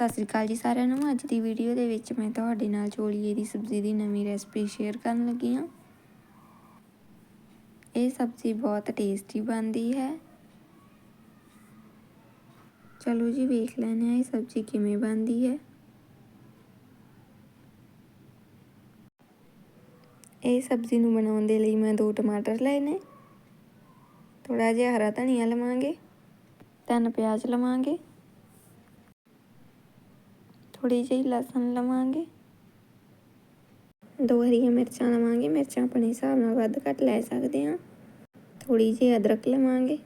ਸਤਿ ਸ੍ਰੀ ਅਕਾਲ ਜੀ ਸਾਰਿਆਂ ਨੂੰ। ਅੱਜ ਦੀ ਵੀਡੀਓ ਦੇ ਵਿੱਚ ਮੈਂ ਤੁਹਾਡੇ ਨਾਲ ਚੋਲੀਏ ਦੀ ਸਬਜ਼ੀ ਦੀ ਨਵੀਂ ਰੈਸਪੀ ਸ਼ੇਅਰ ਕਰਨ ਲੱਗੀ ਹਾਂ। ਇਹ ਸਬਜ਼ੀ ਬਹੁਤ ਟੇਸਟੀ ਬਣਦੀ ਹੈ। ਚਲੋ ਜੀ ਵੇਖ ਲੈਂਦੇ ਹਾਂ ਇਹ ਸਬਜ਼ੀ ਕਿਵੇਂ ਬਣਦੀ ਹੈ। ਇਹ ਸਬਜ਼ੀ ਨੂੰ ਬਣਾਉਣ ਦੇ ਲਈ ਮੈਂ ਦੋ ਟਮਾਟਰ ਲਏ ਨੇ। ਥੋੜਾ ਜਿਹਾ ਹਰਾ ਧਨੀਆ ਲਵਾਂਗੇ, ਤਿੰਨ ਪਿਆਜ਼ ਲਵਾਂਗੇ। ਥੋੜੀ ਜਿਹੀ ਲਸਣ ਲਵਾਂਗੇ। ਦੋ ਹਰੀਆਂ ਮਿਰਚਾਂ ਲਵਾਂਗੇ। ਮਿਰਚਾਂ ਆਪਣੇ ਹਿਸਾਬ ਨਾਲ ਵੱਧ ਘੱਟ ਲੈ ਸਕਦੇ ਹਾਂ। ਥੋੜੀ ਜਿਹੀ ਅਦਰਕ ਲਵਾਂਗੇ।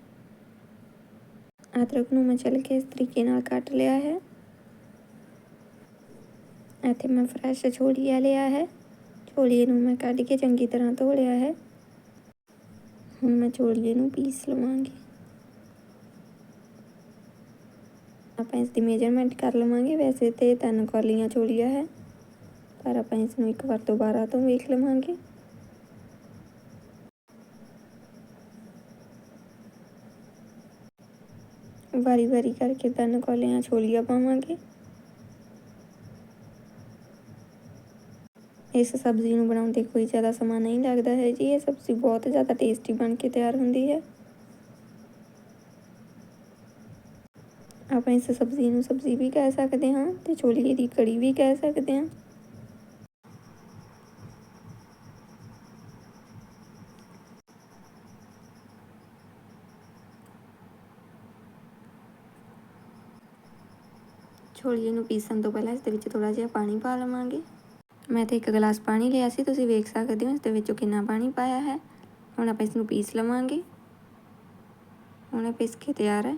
ਅਦਰਕ ਨੂੰ ਮੈਂ ਚਲ ਕੇ ਇਸ ਤਰੀਕੇ ਨਾਲ ਕੱਟ ਲਿਆ ਹੈ। ਇੱਥੇ ਮੈਂ ਫਰੈਸ਼ ਛੋਲੀਆ ਲਿਆ ਹੈ। ਛੋਲੀਏ ਨੂੰ ਮੈਂ ਕੱਢ ਕੇ ਚੰਗੀ ਤਰ੍ਹਾਂ ਧੋ ਲਿਆ ਹੈ। ਹੁਣ ਮੈਂ ਛੋਲੀਏ ਨੂੰ ਪੀਸ ਲਵਾਂਗੀ। ਆਪਾਂ ਇਸ ਦੀ ਮੇਜਰਮੈਂਟ ਕਰ ਲਵਾਂਗੇ। ਵੈਸੇ ਤੇ ਤਿੰਨ ਕੌਲੀਆਂ ਚੋਲੀਆਂ ਹੈ, ਪਰ ਆਪਾਂ ਇਸ ਨੂੰ ਇੱਕ ਵਾਰ ਦੁਬਾਰਾ ਤੋਂ ਵੇਖ ਲਵਾਂਗੇ। ਵਾਰੀ ਵਾਰੀ ਕਰਕੇ ਤਿੰਨ ਕੌਲੀਆਂ ਛੋਲੀਆਂ ਪਾਵਾਂਗੇ। ਇਸ ਸਬਜ਼ੀ ਨੂੰ ਬਣਾਉਣ ਤੇ ਕੋਈ ਜ਼ਿਆਦਾ ਸਮਾਂ ਨਹੀਂ ਲੱਗਦਾ ਹੈ ਜੀ। ਇਹ ਸਬਜ਼ੀ ਬਹੁਤ ਜ਼ਿਆਦਾ ਟੇਸਟੀ ਬਣ ਕੇ ਤਿਆਰ ਹੁੰਦੀ ਹੈ। ਆਪਾਂ ਇਸ ਸਬਜ਼ੀ ਨੂੰ ਸਬਜ਼ੀ ਵੀ ਕਹਿ ਸਕਦੇ ਹਾਂ ਤੇ ਛੋਲੀਏ ਦੀ ਕੜੀ ਵੀ ਕਹਿ ਸਕਦੇ ਹਾਂ। ਛੋਲੀਏ ਨੂੰ ਪੀਸਣ ਤੋਂ ਪਹਿਲਾਂ ਇਸ ਦੇ ਵਿੱਚ ਥੋੜਾ ਜਿਹਾ ਪਾਣੀ ਪਾ ਲਵਾਂਗੇ। ਮੈਂ ਤੇ ਇੱਕ ਗਲਾਸ ਪਾਣੀ ਲਿਆ ਸੀ, ਤੁਸੀਂ ਵੇਖ ਸਕਦੇ ਹੋ ਇਸ ਦੇ ਵਿੱਚੋਂ ਕਿੰਨਾ ਪਾਣੀ ਪਾਇਆ ਹੈ। ਹੁਣ ਆਪਾਂ ਇਸ ਨੂੰ ਪੀਸ ਲਵਾਂਗੇ। ਹੁਣ ਇਹ ਪੀਸ ਕੇ ਤਿਆਰ ਹੈ।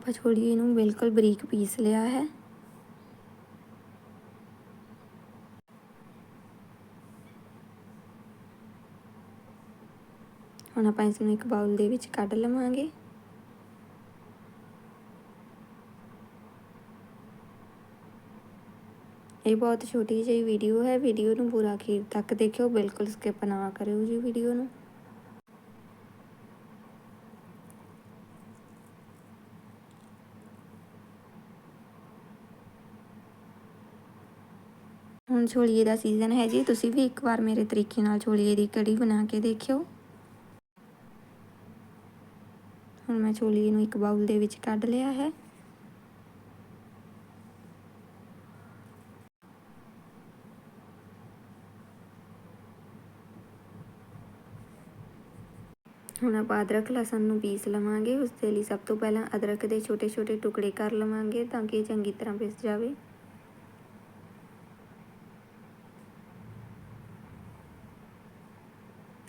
ਆਪਾਂ ਛੋਲੀਏ ਇਹਨੂੰ ਬਿਲਕੁਲ ਬਰੀਕ ਪੀਸ ਲਿਆ ਹੈ। ਹੁਣ ਆਪਾਂ ਇਸ ਨੂੰ ਇੱਕ ਬਾਉਲ ਦੇ ਵਿੱਚ ਕੱਢ ਲਵਾਂਗੇ। ਇਹ ਬਹੁਤ ਛੋਟੀ ਜਿਹੀ ਵੀਡੀਓ ਹੈ। ਵੀਡੀਓ ਨੂੰ ਪੂਰਾ ਅਖੀਰ ਤੱਕ ਦੇਖਿਓ। ਬਿਲਕੁਲ ਸਕਿਪ ਨਾ ਕਰਿਓ ਜੀ ਵੀਡੀਓ ਨੂੰ। ਹੁਣ ਛੋਲੀਏ ਦਾ ਸੀਜ਼ਨ ਹੈ ਜੀ, ਤੁਸੀਂ ਵੀ ਇੱਕ ਵਾਰ ਮੇਰੇ ਤਰੀਕੇ ਨਾਲ ਛੋਲੀਏ ਦੀ ਕੜੀ ਬਣਾ ਕੇ ਦੇਖਿਓ। ਹੁਣ ਮੈਂ ਛੋਲੀਏ ਨੂੰ ਇੱਕ ਬਾਉਲ ਦੇ ਵਿੱਚ ਕੱਢ ਲਿਆ ਹੈ। ਹੁਣ ਆਪਾਂ ਅਦਰਕ ਲਸਣ ਨੂੰ ਪੀਸ ਲਵਾਂਗੇ ਉਸ ਦੇ ਲਈ ਸਭ ਤੋਂ ਪਹਿਲਾਂ ਅਦਰਕ ਦੇ ਛੋਟੇ ਛੋਟੇ ਟੁਕੜੇ ਕਰ ਲਵਾਂਗੇ ਤਾਂ ਕਿ ਚੰਗੀ ਤਰ੍ਹਾਂ ਪਿਸ ਜਾਵੇ।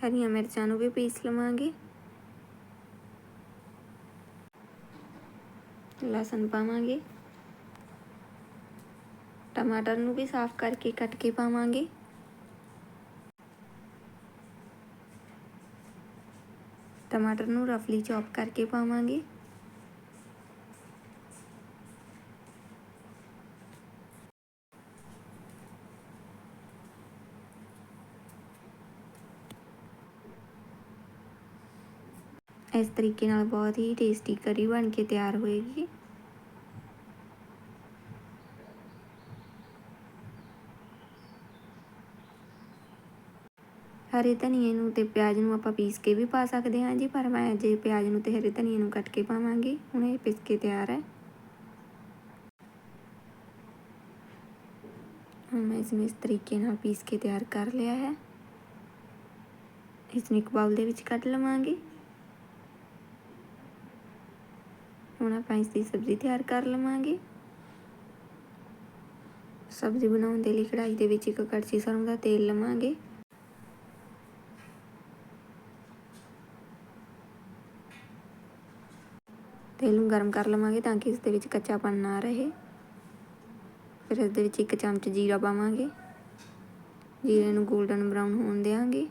ਹਰੀਆਂ ਮਿਰਚਾਂ ਨੂੰ ਵੀ ਪੀਸ ਲਵਾਂਗੇ। ਲਸਣ ਪਾਵਾਂਗੇ। ਟਮਾਟਰ ਨੂੰ ਵੀ ਸਾਫ਼ ਕਰਕੇ ਕੱਟ ਕੇ ਪਾਵਾਂਗੇ। ਟਮਾਟਰ ਨੂੰ ਰਫਲੀ ਚੌਪ ਕਰਕੇ ਪਾਵਾਂਗੇ। ਇਸ ਤਰੀਕੇ ਨਾਲ ਬਹੁਤ ਹੀ ਟੇਸਟੀ ਕਰੀ ਬਣ ਕੇ ਤਿਆਰ ਹੋਏਗੀ। ਹਰੇ ਧਨੀਏ ਨੂੰ ਤੇ ਪਿਆਜ਼ ਨੂੰ ਆਪਾਂ ਪੀਸ ਕੇ ਵੀ ਪਾ ਸਕਦੇ ਹਾਂ ਜੀ, ਪਰ ਮੈਂ ਜੇ ਪਿਆਜ਼ ਨੂੰ ਤੇ ਹਰੇ ਧਨੀਏ ਨੂੰ ਕੱਟ ਕੇ ਪਾਵਾਂਗੀ, ਹੁਣ ਇਹ ਪੀਸ ਕੇ ਤਿਆਰ ਹੈ। ਹੁਣ ਮੈਂ ਇਸ ਨੂੰ ਇਸ ਤਰੀਕੇ ਨਾਲ ਪੀਸ ਕੇ ਤਿਆਰ ਕਰ ਲਿਆ ਹੈ। ਇਸ ਨੂੰ ਇੱਕ ਬਾਉਲ ਦੇ ਵਿੱਚ ਕੱਢ ਲਵਾਂਗੇ। ਹੁਣ ਆਪਾਂ ਇਸ ਦੀ ਸਬਜ਼ੀ ਤਿਆਰ ਕਰ ਲਵਾਂਗੇ। ਸਬਜ਼ੀ ਬਣਾਉਣ ਦੇ ਲਈ ਕੜਾਈ ਦੇ ਵਿੱਚ ਇੱਕ ਕੜਛੀ ਸਰੋਂ ਦਾ ਤੇਲ ਲਵਾਂਗੇ। ਤੇਲ ਨੂੰ ਗਰਮ ਕਰ ਲਵਾਂਗੇ ਤਾਂ ਕਿ ਇਸ ਦੇ ਵਿੱਚ ਕੱਚਾਪਨ ਨਾ ਰਹੇ। ਫਿਰ ਇਸ ਦੇ ਵਿੱਚ ਇੱਕ ਚਮਚ ਜੀਰਾ ਪਾਵਾਂਗੇ। ਜੀਰੇ ਨੂੰ 골ਡਨ ਬਰਾਊਨ ਹੋਣ ਦੇਵਾਂਗੇ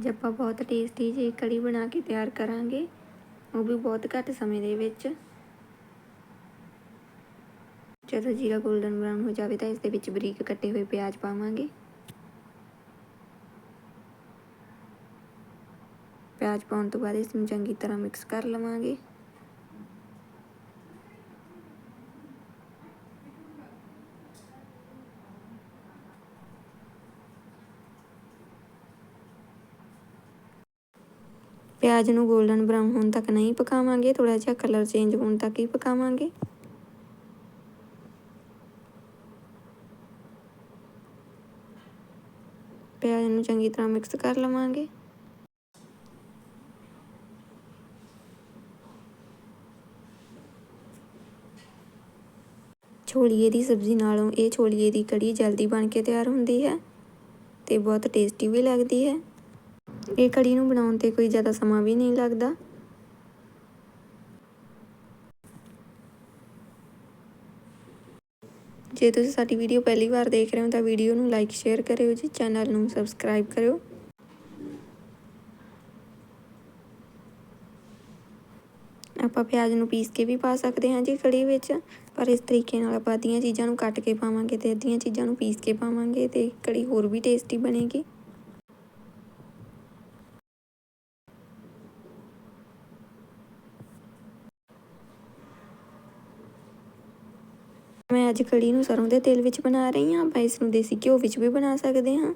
ਅੱਜ ਆਪਾਂ ਬਹੁਤ ਟੇਸਟੀ ਜਿਹੀ ਕੜੀ ਬਣਾ ਕੇ ਤਿਆਰ ਕਰਾਂਗੇ, ਉਹ ਵੀ ਬਹੁਤ ਘੱਟ ਸਮੇਂ ਦੇ ਵਿੱਚ। ਜਦੋਂ ਜੀਰਾ 골ਡਨ ਬਰਾਊਨ ਹੋ ਜਾਵੇ ਤਾਂ ਇਸ ਦੇ ਵਿੱਚ ਬਰੀਕ ਕੱਟੇ ਹੋਏ ਪਿਆਜ਼ ਪਾਵਾਂਗੇ। ਪਿਆਜ਼ ਪਾਉਣ ਤੋਂ ਬਾਅਦ ਇਸ ਨੂੰ ਚੰਗੀ ਤਰ੍ਹਾਂ ਮਿਕਸ ਕਰ ਲਵਾਂਗੇ। ਪਿਆਜ਼ ਨੂੰ 골ਡਨ ਬਰਾਊਨ ਹੋਣ ਤੱਕ ਨਹੀਂ ਪਕਾਵਾਂਗੇ ਥੋੜਾ ਜਿਹਾ ਕਲਰ ਚੇਂਜ ਹੋਣ ਤੱਕ ਹੀ ਪਕਾਵਾਂਗੇ। ਪਿਆਜ਼ ਨੂੰ ਚੰਗੀ ਤਰ੍ਹਾਂ ਮਿਕਸ ਕਰ ਲਵਾਂਗੇ। ਛੋਲੀਏ ਦੀ ਸਬਜ਼ੀ ਨਾਲੋਂ ਇਹ ਛੋਲੀਏ ਦੀ ਕੜੀ ਜਲਦੀ ਬਣ ਕੇ ਤਿਆਰ ਹੁੰਦੀ ਹੈ ਤੇ ਬਹੁਤ ਟੇਸਟੀ ਵੀ ਲੱਗਦੀ ਹੈ। ਇਹ ਕੜੀ ਨੂੰ ਬਣਾਉਣ ਤੇ ਕੋਈ ਜ਼ਿਆਦਾ ਸਮਾਂ ਵੀ ਨਹੀਂ ਲੱਗਦਾ। ਜੇ ਤੁਸੀਂ ਸਾਡੀ ਵੀਡੀਓ ਪਹਿਲੀ ਵਾਰ ਦੇਖ ਰਹੇ ਹੋ ਤਾਂ ਵੀਡੀਓ ਨੂੰ ਲਾਈਕ ਸ਼ੇਅਰ ਕਰਿਓ ਜੀ, ਚੈਨਲ ਨੂੰ ਸਬਸਕ੍ਰਾਈਬ ਕਰਿਓ। ਆਪਾਂ ਪਿਆਜ਼ ਨੂੰ ਪੀਸ ਕੇ ਵੀ ਪਾ ਸਕਦੇ ਹਾਂ ਜੀ ਕੜੀ ਵਿੱਚ, ਪਰ ਇਸ ਤਰੀਕੇ ਨਾਲ ਆਪਾਂ ਅੱਧੀਆਂ ਚੀਜ਼ਾਂ ਨੂੰ ਕੱਟ ਕੇ ਪਾਵਾਂਗੇ ਤੇ ਅੱਧੀਆਂ ਚੀਜ਼ਾਂ ਨੂੰ ਪੀਸ ਕੇ ਪਾਵਾਂਗੇ ਤੇ ਕੜੀ ਹੋਰ ਵੀ ਟੇਸਟੀ ਬਣੇਗੀ। ਮੈਂ ਅੱਜ ਕੜੀ ਨੂੰ ਸਰੋਂ ਦੇ ਤੇਲ ਵਿੱਚ ਬਣਾ ਰਹੀ ਹਾਂ। ਆਪਾਂ ਇਸ ਨੂੰ ਦੇਸੀ ਘਿਓ ਵਿੱਚ ਵੀ ਬਣਾ ਸਕਦੇ ਹਾਂ।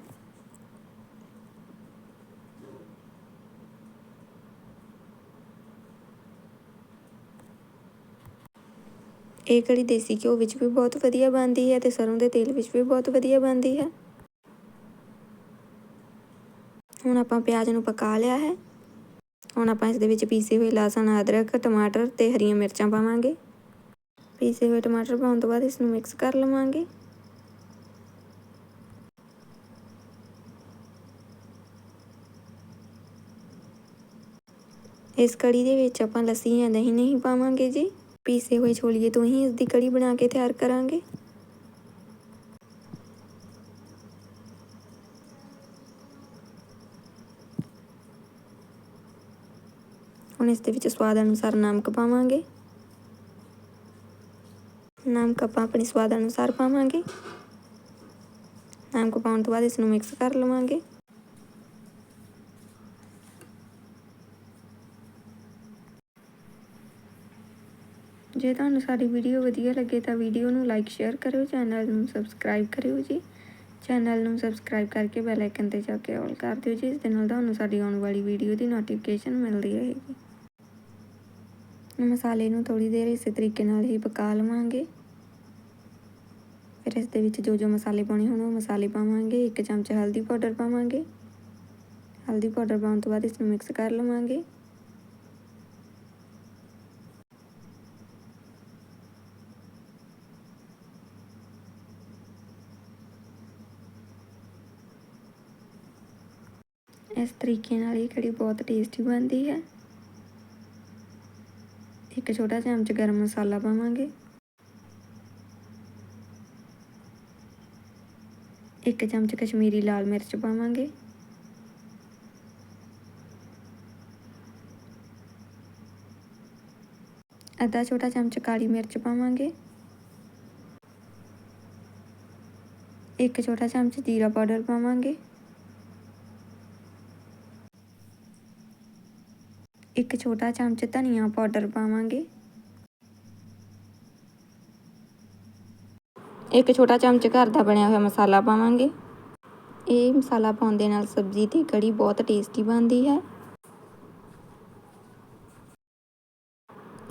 ਇਹ ਕੜੀ ਦੇਸੀ ਘਿਓ ਵਿੱਚ ਵੀ ਬਹੁਤ ਵਧੀਆ ਬਣਦੀ ਹੈ ਤੇ ਸਰੋਂ ਦੇ ਤੇਲ ਵਿੱਚ ਵੀ ਬਹੁਤ ਵਧੀਆ ਬਣਦੀ ਹੈ। ਹੁਣ ਆਪਾਂ ਪਿਆਜ਼ ਨੂੰ ਪਕਾ ਲਿਆ ਹੈ। ਹੁਣ ਆਪਾਂ ਇਸ ਦੇ ਵਿੱਚ ਪੀਸੇ ਹੋਏ ਲਸਣ, ਅਦਰਕ, ਟਮਾਟਰ ਤੇ ਹਰੀਆਂ ਮਿਰਚਾਂ ਪਾਵਾਂਗੇ। ਪੀਸੇ ਹੋਏ ਟਮਾਟਰ ਪਾਉਣ ਤੋਂ ਬਾਅਦ ਇਸ ਨੂੰ ਮਿਕਸ ਕਰ ਲਵਾਂਗੇ। ਇਸ ਕੜੀ ਦੇ ਵਿੱਚ ਆਪਾਂ ਲੱਸੀ ਜਾਂ ਦਹੀਂ ਨਹੀਂ ਪਾਵਾਂਗੇ ਜੀ। ਪੀਸੇ ਹੋਏ ਛੋਲੀਏ ਤੋਂ ਹੀ ਇਸ ਦੀ ਕੜੀ ਬਣਾ ਕੇ ਤਿਆਰ ਕਰਾਂਗੇ। ਹੁਣ ਇਸ ਦੇ ਵਿੱਚ ਸਵਾਦ ਅਨੁਸਾਰ ਨਮਕ ਪਾਵਾਂਗੇ। ਨਮਕ ਆਪਾਂ ਆਪਣੇ ਸਵਾਦ ਅਨੁਸਾਰ ਪਾਵਾਂਗੇ। ਨਮਕ ਪਾਉਣ ਤੋਂ ਬਾਅਦ ਇਸ ਨੂੰ ਮਿਕਸ ਕਰ ਲਵਾਂਗੇ। ਜੇ ਤੁਹਾਨੂੰ ਸਾਡੀ ਵੀਡੀਓ ਵਧੀਆ ਲੱਗੇ ਤਾਂ ਵੀਡੀਓ ਨੂੰ ਲਾਈਕ ਸ਼ੇਅਰ ਕਰਿਓ ਚੈਨਲ ਨੂੰ ਸਬਸਕ੍ਰਾਈਬ ਕਰਿਓ ਜੀ। ਚੈਨਲ ਨੂੰ ਸਬਸਕ੍ਰਾਈਬ ਕਰਕੇ ਬੈਲ ਆਈਕਨ ਤੇ ਜਾ ਕੇ ਆਲ ਕਰ ਦਿਓ ਜੀ, ਇਸ ਦੇ ਨਾਲ ਤੁਹਾਨੂੰ ਸਾਡੀ ਆਉਣ ਵਾਲੀ ਵੀਡੀਓ ਦੀ ਨੋਟੀਫਿਕੇਸ਼ਨ ਮਿਲਦੀ ਰਹੇਗੀ। ਮਸਾਲੇ ਨੂੰ ਥੋੜੀ ਦੇਰ ਇਸੇ ਤਰੀਕੇ ਨਾਲ ਹੀ ਪਕਾ ਲਵਾਂਗੇ। ਫਿਰ ਇਸ ਦੇ ਵਿੱਚ ਜੋ ਜੋ ਮਸਾਲੇ ਪਾਉਣੇ ਹੋਣ ਉਹ ਮਸਾਲੇ ਪਾਵਾਂਗੇ, ਇੱਕ ਚਮਚ ਹਲਦੀ ਪਾਊਡਰ ਪਾਵਾਂਗੇ। ਹਲਦੀ ਪਾਊਡਰ ਪਾਉਣ ਤੋਂ ਬਾਅਦ ਇਸ ਨੂੰ ਮਿਕਸ ਕਰ ਲਵਾਂਗੇ। ਇਸ ਤਰੀਕੇ ਨਾਲ ਇਹ ਕੜੀ ਬਹੁਤ ਟੇਸਟੀ ਬਣਦੀ ਹੈ। ਇੱਕ ਛੋਟਾ ਚਮਚ ਗਰਮ ਮਸਾਲਾ ਪਾਵਾਂਗੇ। ਇੱਕ ਚਮਚ ਕਸ਼ਮੀਰੀ ਲਾਲ ਮਿਰਚ ਪਾਵਾਂਗੇ। ਅੱਧਾ ਛੋਟਾ ਚਮਚ ਕਾਲੀ ਮਿਰਚ ਪਾਵਾਂਗੇ। ਇੱਕ ਛੋਟਾ ਚਮਚ ਜੀਰਾ ਪਾਊਡਰ ਪਾਵਾਂਗੇ। ਇੱਕ ਛੋਟਾ ਚਮਚ ਧਨੀਆ ਪਾਊਡਰ ਪਾਵਾਂਗੇ। ਇੱਕ ਛੋਟਾ ਚਮਚ ਘਰ ਦਾ ਬਣਿਆ ਹੋਇਆ ਮਸਾਲਾ ਪਾਵਾਂਗੇ। ਇਹ ਮਸਾਲਾ ਪਾਉਣ ਦੇ ਨਾਲ ਸਬਜ਼ੀ ਤੇ ਕੜੀ ਬਹੁਤ ਟੇਸਟੀ ਬਣਦੀ ਹੈ।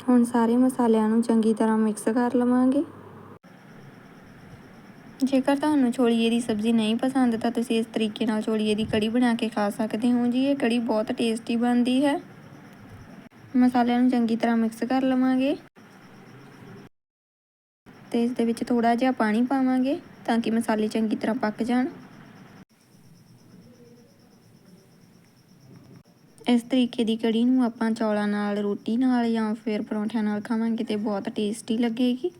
ਹੁਣ ਸਾਰੇ ਮਸਾਲਿਆਂ ਨੂੰ ਚੰਗੀ ਤਰ੍ਹਾਂ ਮਿਕਸ ਕਰ ਲਵਾਂਗੇ। ਜੇਕਰ ਤੁਹਾਨੂੰ ਛੋਲੀਏ ਦੀ ਸਬਜ਼ੀ ਨਹੀਂ ਪਸੰਦ, ਤਾਂ ਤੁਸੀਂ ਇਸ ਤਰੀਕੇ ਨਾਲ ਛੋਲੀਏ ਦੀ ਕੜੀ ਬਣਾ ਕੇ ਖਾ ਸਕਦੇ ਹੋ ਜੀ। ਇਹ ਕੜੀ ਬਹੁਤ ਟੇਸਟੀ ਬਣਦੀ ਹੈ। ਮਸਾਲਿਆਂ ਨੂੰ ਚੰਗੀ ਤਰ੍ਹਾਂ ਮਿਕਸ ਕਰ ਲਵਾਂਗੇ। ਤੇ ਇਸ ਦੇ ਵਿੱਚ ਥੋੜਾ ਜਿਹਾ ਪਾਣੀ ਪਾਵਾਂਗੇ ਤਾਂ ਕਿ ਮਸਾਲੇ ਚੰਗੀ ਤਰ੍ਹਾਂ ਪੱਕ ਜਾਣ। ਇਸ ਤਰੀਕੇ ਦੀ ਕੜੀ ਨੂੰ ਆਪਾਂ ਚੌਲਾਂ ਨਾਲ, ਰੋਟੀ ਨਾਲ ਜਾਂ ਫਿਰ ਪਰੌਂਠਿਆਂ ਨਾਲ ਖਾਵਾਂਗੇ ਤੇ ਬਹੁਤ ਟੇਸਟੀ ਲੱਗੇਗੀ।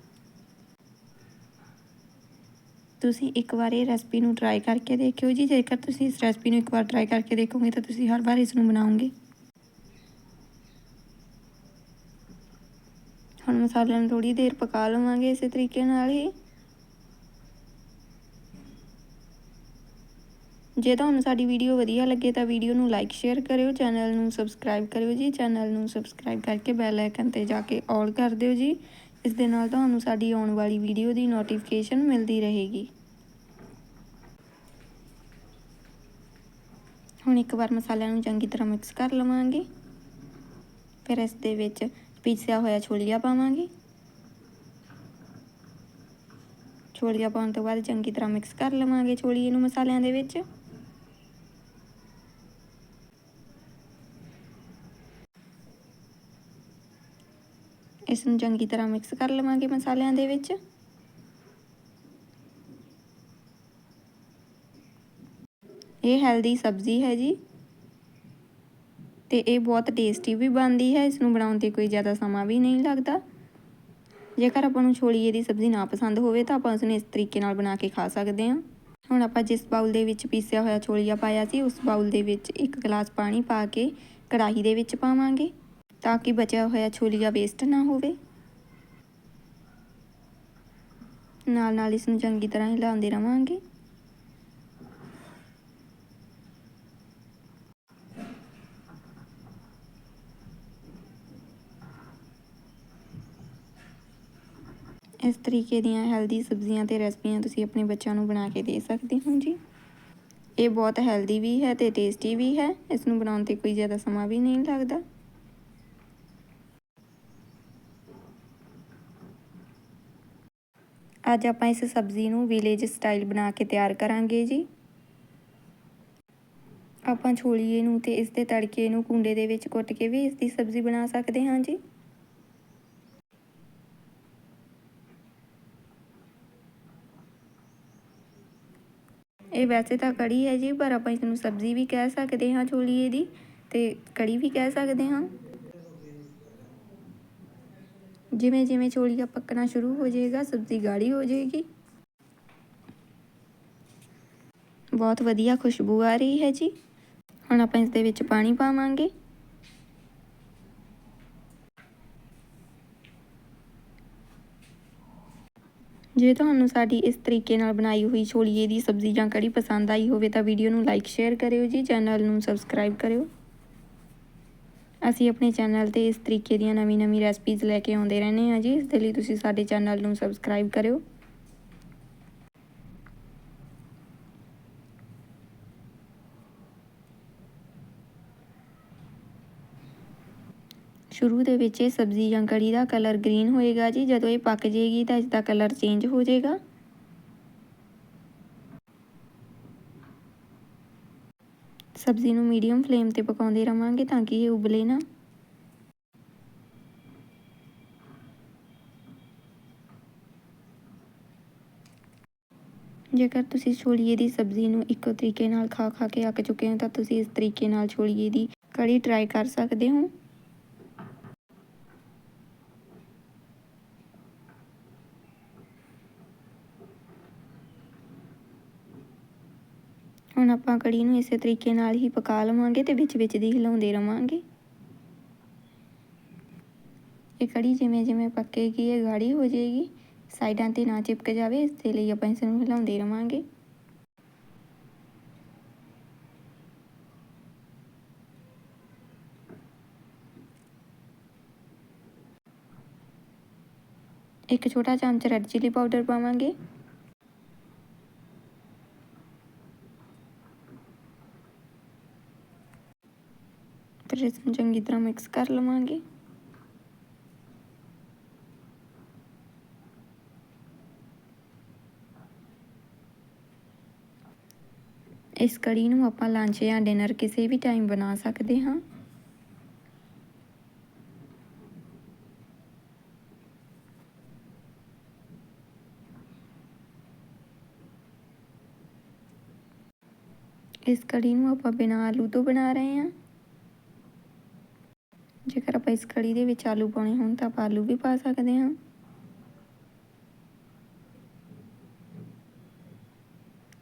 ਤੁਸੀਂ ਇੱਕ ਵਾਰ ਇਹ ਰੈਸਪੀ ਨੂੰ ਟਰਾਈ ਕਰਕੇ ਦੇਖਿਓ ਜੀ। ਜੇਕਰ ਤੁਸੀਂ ਇਸ ਰੈਸਪੀ ਨੂੰ ਇੱਕ ਵਾਰ ਟਰਾਈ ਕਰਕੇ ਦੇਖੋਗੇ ਤਾਂ ਤੁਸੀਂ ਹਰ ਵਾਰ ਇਸ ਨੂੰ ਬਣਾਓਗੇ। ਹੁਣ ਮਸਾਲਿਆਂ ਨੂੰ ਥੋੜੀ ਦੇਰ ਪਕਾ ਲਵਾਂਗੇ ਇਸੇ ਤਰੀਕੇ ਨਾਲ ਹੀ। ਜੇ ਤੁਹਾਨੂੰ ਸਾਡੀ ਵੀਡੀਓ ਵਧੀਆ ਲੱਗੇ ਤਾਂ ਵੀਡੀਓ ਨੂੰ ਲਾਈਕ ਸ਼ੇਅਰ ਕਰਿਓ, ਚੈਨਲ ਨੂੰ ਸਬਸਕ੍ਰਾਈਬ ਕਰਿਓ ਜੀ। ਚੈਨਲ ਨੂੰ ਸਬਸਕ੍ਰਾਈਬ ਕਰਕੇ ਬੈਲ ਆਈਕਨ ਤੇ ਜਾ ਕੇ ਆਲ ਕਰ ਦਿਓ ਜੀ। ਇਸ ਦੇ ਨਾਲ ਤੁਹਾਨੂੰ ਸਾਡੀ ਆਉਣ ਵਾਲੀ ਵੀਡੀਓ ਦੀ ਨੋਟੀਫਿਕੇਸ਼ਨ ਮਿਲਦੀ ਰਹੇਗੀ। ਹੁਣ ਇੱਕ ਵਾਰ ਮਸਾਲਿਆਂ ਨੂੰ ਚੰਗੀ ਤਰ੍ਹਾਂ ਮਿਕਸ ਕਰ ਲਵਾਂਗੇ। ਫਿਰ ਇਸ ਦੇ ਵਿੱਚ ਪੀਸਿਆ ਹੋਇਆ ਛੋਲੀਆ ਪਾਵਾਂਗੇ। ਛੋਲੀਆ ਪਾਉਣ ਤੋਂ ਬਾਅਦ ਚੰਗੀ ਤਰ੍ਹਾਂ ਮਿਕਸ ਕਰ ਲਵਾਂਗੇ ਛੋਲੀਏ ਨੂੰ ਮਸਾਲਿਆਂ ਦੇ ਵਿੱਚ। ਇਸ ਨੂੰ ਚੰਗੀ ਤਰ੍ਹਾਂ ਮਿਕਸ ਕਰ ਲਵਾਂਗੇ ਮਸਾਲਿਆਂ ਦੇ ਵਿੱਚ। ਇਹ ਹੈਲਦੀ ਸਬਜ਼ੀ ਹੈ ਜੀ। ਤੇ ਇਹ ਬਹੁਤ ਟੇਸਟੀ ਵੀ ਬਣਦੀ ਹੈ ਇਸ ਨੂੰ ਬਣਾਉਣ ਤੇ ਕੋਈ ਜ਼ਿਆਦਾ ਸਮਾਂ ਵੀ ਨਹੀਂ ਲੱਗਦਾ। ਜੇਕਰ ਆਪਾਂ ਨੂੰ ਛੋਲੀਏ ਦੀ ਸਬਜ਼ੀ ਨਾ ਪਸੰਦ ਹੋਵੇ, ਤਾਂ ਆਪਾਂ ਉਸ ਨੂੰ ਇਸ ਤਰੀਕੇ ਨਾਲ ਬਣਾ ਕੇ ਖਾ ਸਕਦੇ ਹਾਂ। ਹੁਣ ਆਪਾਂ ਜਿਸ ਬਾਉਲ ਦੇ ਵਿੱਚ ਪੀਸਿਆ ਹੋਇਆ ਛੋਲੀਆ ਪਾਇਆ ਸੀ, ਉਸ ਬਾਉਲ ਦੇ ਵਿੱਚ ਇੱਕ ਗਲਾਸ ਪਾਣੀ ਪਾ ਕੇ ਕੜਾਹੀ ਦੇ ਵਿੱਚ ਪਾਵਾਂਗੇ, ਤਾਂ ਕਿ ਬਚਿਆ ਹੋਇਆ ਛੋਲੀਆ ਵੇਸਟ ਨਾ ਹੋਵੇ। ਨਾਲ ਨਾਲ ਇਸ ਨੂੰ ਚੰਗੀ ਤਰ੍ਹਾਂ ਹਿਲਾਉਂਦੇ ਰਵਾਂਗੇ। ਇਸ ਤਰੀਕੇ ਦੀਆਂ ਹੈਲਦੀ ਸਬਜ਼ੀਆਂ ਤੇ ਰੈਸਪੀਆਂ ਤੁਸੀਂ ਆਪਣੇ ਬੱਚਿਆਂ ਨੂੰ ਬਣਾ ਕੇ ਦੇ ਸਕਦੇ ਹੋ ਜੀ। ਇਹ ਬਹੁਤ ਹੈਲਦੀ ਵੀ ਹੈ ਤੇ ਟੇਸਟੀ ਵੀ ਹੈ ਇਸ ਨੂੰ ਬਣਾਉਣ ਤੇ ਕੋਈ ਜ਼ਿਆਦਾ ਸਮਾਂ ਵੀ ਨਹੀਂ ਲੱਗਦਾ। ਅੱਜ ਆਪਾਂ ਇਸ ਸਬਜ਼ੀ ਨੂੰ ਵਿਲੇਜ ਸਟਾਈਲ ਬਣਾ ਕੇ ਤਿਆਰ ਕਰਾਂਗੇ ਜੀ। ਆਪਾਂ ਛੋਲੀਏ ਨੂੰ ਤੇ ਇਸ ਦੇ ਤੜਕੇ ਨੂੰ ਕੁੰਡੇ ਦੇ ਵਿੱਚ ਕੁੱਟ ਕੇ ਵੀ ਇਸ ਦੀ ਸਬਜ਼ੀ ਬਣਾ ਸਕਦੇ ਹਾਂ ਜੀ। ਇਹ ਵੈਸੇ ਤਾਂ ਕੜੀ ਹੈ ਜੀ, ਪਰ ਆਪਾਂ ਇਸ ਨੂੰ ਸਬਜ਼ੀ ਵੀ ਕਹਿ ਸਕਦੇ ਹਾਂ ਛੋਲੀਏ ਦੀ ਤੇ ਕੜੀ ਵੀ ਕਹਿ ਸਕਦੇ ਹਾਂ। ਜਿਵੇਂ ਜਿਵੇਂ ਛੋਲੀਆ ਪੱਕਣਾ ਸ਼ੁਰੂ ਹੋ ਜਾਏਗਾ, ਸਬਜ਼ੀ ਗਾੜੀ ਹੋ ਜਾਏਗੀ। ਬਹੁਤ ਵਧੀਆ ਖੁਸ਼ਬੂ ਆ ਰਹੀ ਹੈ ਜੀ। ਹੁਣ ਆਪਾਂ ਇਸ ਦੇ ਵਿੱਚ ਪਾਣੀ ਪਾਵਾਂਗੇ। ਜੇ ਤੁਹਾਨੂੰ ਸਾਡੀ ਇਸ ਤਰੀਕੇ ਨਾਲ ਬਣਾਈ ਹੋਈ ਛੋਲੀਏ ਦੀ ਸਬਜ਼ੀ ਜਾਂ ਕੜੀ ਪਸੰਦ ਆਈ ਹੋਵੇ ਤਾਂ ਵੀਡੀਓ ਨੂੰ ਲਾਈਕ, ਸ਼ੇਅਰ ਕਰਿਓ ਜੀ, ਚੈਨਲ ਨੂੰ ਸਬਸਕ੍ਰਾਈਬ ਕਰਿਓ। ਅਸੀਂ ਆਪਣੇ ਚੈਨਲ ਤੇ ਇਸ ਤਰੀਕੇ ਦੀਆਂ ਨਵੀਂ-ਨਵੀਂ ਰੈਸਪੀਜ਼ ਲੈ ਕੇ ਆਉਂਦੇ ਰਹਿੰਦੇ ਹਾਂ ਜੀ। ਇਸ ਦੇ ਲਈ ਤੁਸੀਂ ਸਾਡੇ ਚੈਨਲ ਨੂੰ ਸਬਸਕ੍ਰਾਈਬ ਕਰਿਓ। ਸ਼ੁਰੂ ਦੇ ਵਿੱਚ ਇਹ ਸਬਜ਼ੀ ਜਾਂ ਕੜੀ ਦਾ ਕਲਰ ਗ੍ਰੀਨ ਹੋਏਗਾ ਜੀ। ਜਦੋਂ ਇਹ ਪੱਕ ਜਾਏਗੀ ਤਾਂ ਇਸ ਦਾ ਕਲਰ ਚੇਂਜ ਹੋ ਜਾਏਗਾ ਸਬਜ਼ੀ ਨੂੰ ਮੀਡੀਅਮ ਫਲੇਮ ਤੇ ਪਕਾਉਂਦੇ ਰਵਾਂਗੇ ਤਾਂ ਕਿ ਇਹ ਉਬਲੇ ਨਾ। ਜੇਕਰ ਤੁਸੀਂ ਛੋਲੀਏ ਦੀ ਸਬਜ਼ੀ ਨੂੰ ਇੱਕੋ ਤਰੀਕੇ ਨਾਲ ਖਾ ਖਾ ਕੇ ਅੱਕ ਚੁੱਕੇ ਹੋ ਤਾਂ ਤੁਸੀਂ ਇਸ ਤਰੀਕੇ ਨਾਲ ਛੋਲੀਏ ਦੀ ਕੜੀ ਟਰਾਈ ਕਰ ਸਕਦੇ ਹੋ। ਹੁਣ ਆਪਾਂ ਕੜੀ ਨੂੰ ਇਸੇ ਤਰੀਕੇ ਨਾਲ ਹੀ ਪਕਾ ਲਵਾਂਗੇ ਤੇ ਵਿੱਚ ਵਿੱਚ ਦੀ ਹਿਲਾਉਂਦੇ ਰਵਾਂਗੇ। ਇਹ ਕੜੀ ਜਿਵੇਂ ਜਿਵੇਂ ਪੱਕੇਗੀ, ਇਹ ਗਾੜੀ ਹੋ ਜਾਏਗੀ। ਸਾਈਡਾਂ ਤੇ ਨਾ ਚਿਪਕ ਜਾਵੇ, ਇਸ ਦੇ ਲਈ ਆਪਾਂ ਇਸ ਨੂੰ ਹਿਲਾਉਂਦੇ ਰਵਾਂਗੇ। ਇੱਕ ਛੋਟਾ ਚਮਚ ਰੈਡ ਚਿਲੀ ਪਾਊਡਰ ਪਾਵਾਂਗੇ। ਫਿਰ ਇਸ ਨੂੰ ਚੰਗੀ ਤਰ੍ਹਾਂ ਮਿਕਸ ਕਰ ਲਵਾਂਗੇ। ਇਸ ਕੜੀ ਨੂੰ ਆਪਾਂ ਲੰਚ ਜਾਂ ਡਿਨਰ ਕਿਸੇ ਵੀ ਟਾਈਮ ਬਣਾ ਸਕਦੇ ਹਾਂ। ਇਸ ਕੜੀ ਨੂੰ ਆਪਾਂ ਬਿਨਾਂ ਆਲੂ ਤੋਂ ਬਣਾ ਰਹੇ ਹਾਂ। ਜੇਕਰ ਆਪਾਂ ਇਸ ਕੜੀ ਦੇ ਵਿੱਚ ਆਲੂ ਪਾਉਣੇ ਹੋਣ ਤਾਂ ਆਪਾਂ ਆਲੂ ਵੀ ਪਾ ਸਕਦੇ ਹਾਂ।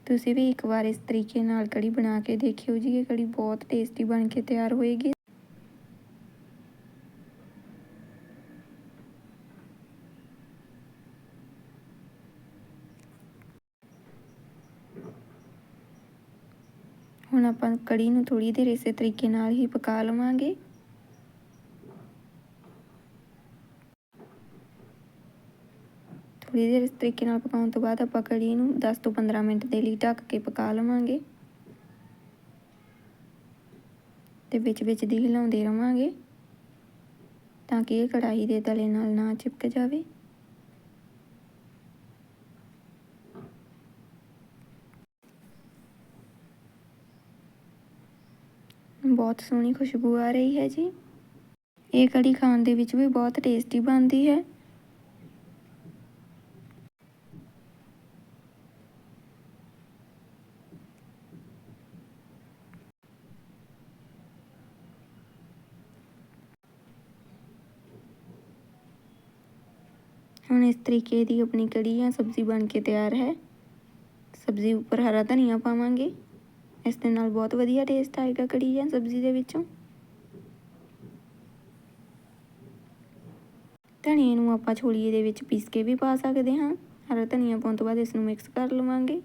ਤੁਸੀਂ ਵੀ ਇੱਕ ਵਾਰ ਇਸ ਤਰੀਕੇ ਨਾਲ ਕੜੀ ਬਣਾ ਕੇ ਦੇਖਿਓ ਜੀ, ਇਹ ਕੜੀ ਬਹੁਤ ਟੇਸਟੀ ਬਣ ਕੇ ਤਿਆਰ ਹੋਏਗੀ। ਹੁਣ ਆਪਾਂ ਕੜੀ ਨੂੰ ਥੋੜੀ ਦੇਰ ਇਸੇ ਤਰੀਕੇ ਨਾਲ ਹੀ ਪਕਾ ਲਵਾਂਗੇ। ਥੋੜੀ ਦੇਰ ਇਸ ਤਰੀਕੇ ਨਾਲ ਪਕਾਉਣ ਤੋਂ ਬਾਅਦ ਆਪਾਂ ਕੜੀ ਨੂੰ 10 ਤੋਂ 15 ਮਿੰਟ ਦੇ ਲਈ ਢੱਕ ਕੇ ਪਕਾ ਲਵਾਂਗੇ। ਤੇ ਵਿੱਚ ਵਿੱਚ ਦੀ ਹਿਲਾਉਂਦੇ ਰਵਾਂਗੇ ਤਾਂ ਕਿ ਇਹ ਕੜਾਹੀ ਦੇ ਤਲੇ ਨਾਲ ਨਾ ਚਿਪਕ ਜਾਵੇ। ਬਹੁਤ ਸੋਹਣੀ ਖੁਸ਼ਬੂ ਆ ਰਹੀ ਹੈ ਜੀ। ਇਹ ਕੜੀ ਖਾਣ ਦੇ ਵਿੱਚ ਵੀ ਬਹੁਤ ਟੇਸਟੀ ਬਣਦੀ ਹੈ। ਹੁਣ ਇਸ ਤਰੀਕੇ ਦੀ ਆਪਣੀ ਕੜੀ ਜਾਂ ਸਬਜ਼ੀ ਬਣ ਕੇ ਤਿਆਰ ਹੈ। ਸਬਜ਼ੀ ਉੱਪਰ ਹਰਾ ਧਨੀਆ ਪਾਵਾਂਗੇ। ਇਸ ਦੇ ਨਾਲ ਬਹੁਤ ਵਧੀਆ ਟੇਸਟ ਆਏਗਾ ਕੜੀ ਜਾਂ ਸਬਜ਼ੀ ਦੇ ਵਿੱਚੋਂ। ਧਨੀਏ ਨੂੰ ਆਪਾਂ ਛੋਲੀਏ ਦੇ ਵਿੱਚ ਪੀਸ ਕੇ ਵੀ ਪਾ ਸਕਦੇ ਹਾਂ। ਹਰਾ ਧਨੀਆ ਪਾਉਣ ਤੋਂ ਬਾਅਦ ਇਸ ਨੂੰ ਮਿਕਸ ਕਰ ਲਵਾਂਗੇ।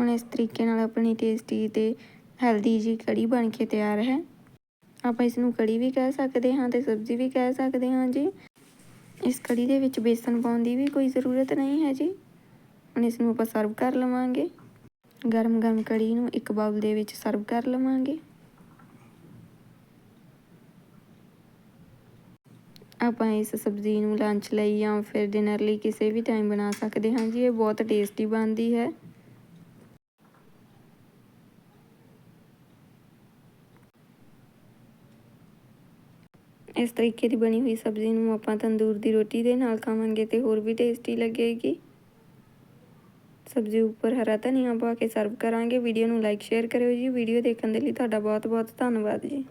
ਹੁਣ ਇਸ ਤਰੀਕੇ ਨਾਲ ਆਪਣੀ ਟੇਸਟੀ ਤੇ ਹੈਲਦੀ ਜੀ ਕੜੀ ਬਣ ਕੇ ਤਿਆਰ ਹੈ। ਆਪਾਂ ਇਸ ਨੂੰ ਕੜੀ ਵੀ ਕਹਿ ਸਕਦੇ ਹਾਂ ਤੇ ਸਬਜ਼ੀ ਵੀ ਕਹਿ ਸਕਦੇ ਹਾਂ ਜੀ। ਇਸ ਕੜੀ ਦੇ ਵਿੱਚ ਬੇਸਨ ਪਾਉਣ ਦੀ ਵੀ ਕੋਈ ਜ਼ਰੂਰਤ ਨਹੀਂ ਹੈ ਜੀ। ਹੁਣ ਇਸ ਨੂੰ ਆਪਾਂ ਸਰਵ ਕਰ ਲਵਾਂਗੇ। ਗਰਮ ਗਰਮ ਕੜੀ ਨੂੰ ਇੱਕ ਬਾਉਲ ਦੇ ਵਿੱਚ ਸਰਵ ਕਰ ਲਵਾਂਗੇ। ਆਪਾਂ ਇਸ ਸਬਜ਼ੀ ਨੂੰ ਲੰਚ ਲਈ ਜਾਂ ਫਿਰ ਡਿਨਰ ਲਈ ਕਿਸੇ ਵੀ ਟਾਈਮ ਬਣਾ ਸਕਦੇ ਹਾਂ ਜੀ। ਇਹ ਬਹੁਤ ਟੇਸਟੀ ਬਣਦੀ ਹੈ। ਇਸ ਤਰੀਕੇ ਦੀ ਬਣੀ ਹੋਈ ਸਬਜ਼ੀ ਨੂੰ ਆਪਾਂ ਤੰਦੂਰ ਦੀ ਰੋਟੀ ਦੇ ਨਾਲ ਖਾਵਾਂਗੇ ਤੇ ਹੋਰ ਵੀ ਟੇਸਟੀ ਲੱਗੇਗੀ। ਸਬਜ਼ੀ ਉੱਪਰ ਹਰਾ ਧਨੀਆ ਪਾ ਕੇ ਸਰਵ ਕਰਾਂਗੇ। ਵੀਡੀਓ ਨੂੰ ਲਾਈਕ ਸ਼ੇਅਰ ਕਰਿਓ ਜੀ। ਵੀਡੀਓ ਦੇਖਣ ਦੇ ਲਈ ਤੁਹਾਡਾ ਬਹੁਤ ਬਹੁਤ ਧੰਨਵਾਦ ਜੀ।